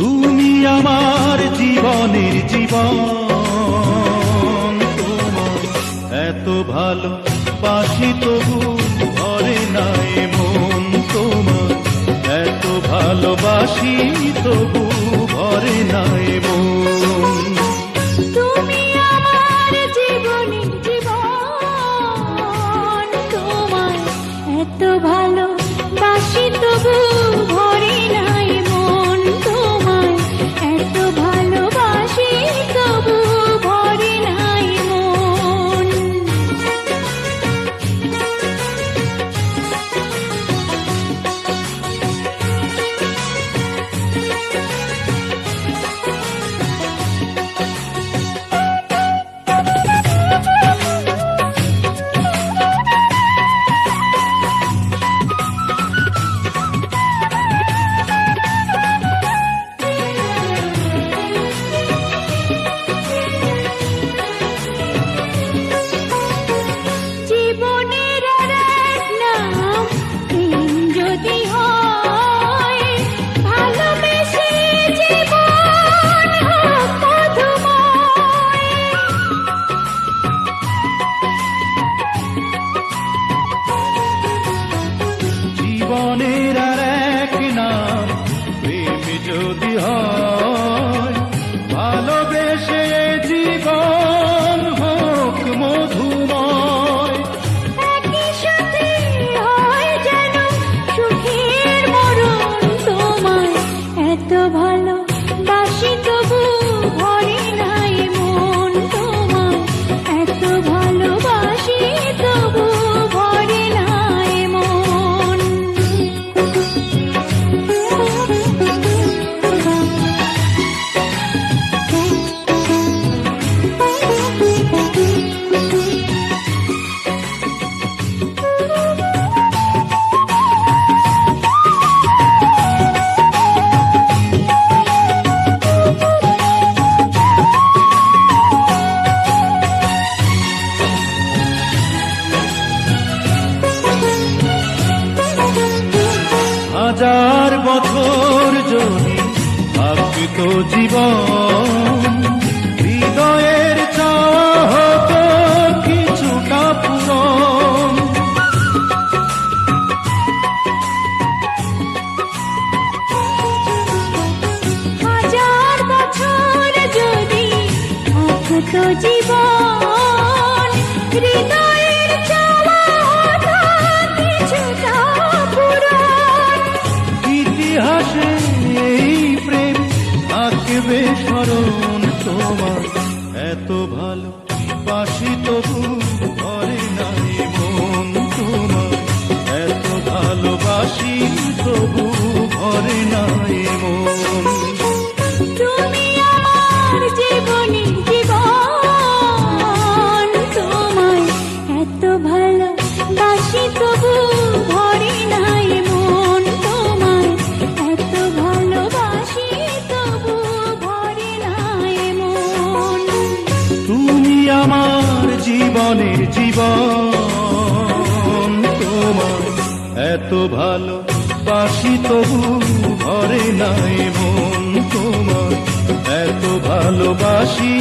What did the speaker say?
তুমি আমার জীবনের জীবন, তোমার এত ভালো বাসি তবু ঘরে নাই মন, তোমার এত ভালোবাসি তবু ঘরে নাই মন। জীবনের হাজার বছর যদি থাকত জীবন। হৃদয়ের চাওয়া হতো কিছুটা পূরণ। হাজার বছর যদি থাকতো থাকবে স্মরণ তোমার। এত ভালো বাসি তবু ঘরে নাই মন তোমার। এত ভালোবাসি তবু ঘরে নাই মন। তুমি আমার জীবনে জীবন তোমায়। এত ভালো বাসি তবু জীবনের জীবন তোমার। এত ভালো বাসি তবু ঘরে নাই মন তোমার। এত ভালোবাসি